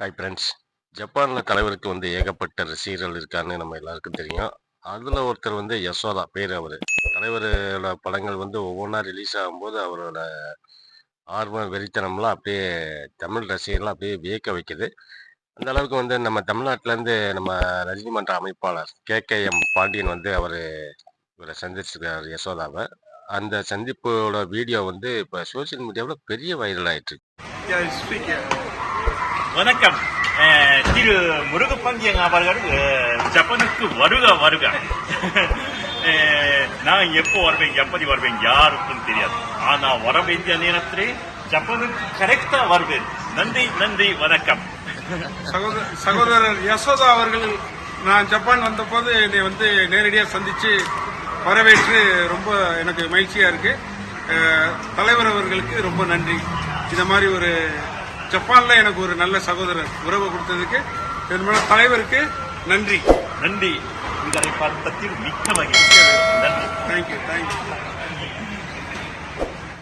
Hi friends ஜப்பானில் தலைவருக்கு வந்து ஏகப்பட்ட ரசிகர்கள் இருக்காருன்னு நம்ம எல்லாருக்கும் தெரியும். அதில் ஒருத்தர் வந்து யசோதா பேர் அவர். தலைவரோட படங்கள் வந்து ஒவ்வொன்றா ரிலீஸ் ஆகும்போது அவரோட ஆர்வம் வெறித்தனம்லாம் அப்படியே தமிழ் ரசிகர்லாம் அப்படியே வியக்க வைக்குது. அந்த அளவுக்கு வந்து நம்ம தமிழ்நாட்டிலேருந்து நம்ம ரஜினி மன்ற அமைப்பாளர் கே கே எம் பாண்டியன் வந்து அவர் இவரை சந்திச்சிருக்காரு யசோதாவை அந்த சந்திப்போட வீடியோ வந்து இப்போ சோஷியல் மீடியாவில் பெரிய வைரல் ஆயிட்டு வணக்கம். திரு முருகப்பாண்டியன் அவர்கள் ஜப்பானுக்கு வருக வருக. நான் எப்போ வருவேன் எப்படி வருவேன் யாருக்கும் தெரியாது. ஆனா வர வேண்டிய நேரத்திலே ஜப்பானுக்கு கரெக்டா வருவேன். நன்றி நன்றி வணக்கம். சகோதரர் யசோதா அவர்கள் நான் ஜப்பான் வந்தபோது என்னை வந்து நேரடியாக சந்திச்சு வரவேற்று ரொம்ப எனக்கு மகிழ்ச்சியா இருக்கு. தலைவர் அவர்களுக்கு ரொம்ப நன்றி. இந்த மாதிரி ஒரு ஜப்பான்ல எனக்கு ஒரு நல்ல சகோதரர் உறவு கொடுத்ததுக்கு என் மேல தலைவருக்கு நன்றி. நன்றி. உங்களை பார்த்ததில் மிக்க மகிழ்ச்சி. நன்றி. Thank you thank you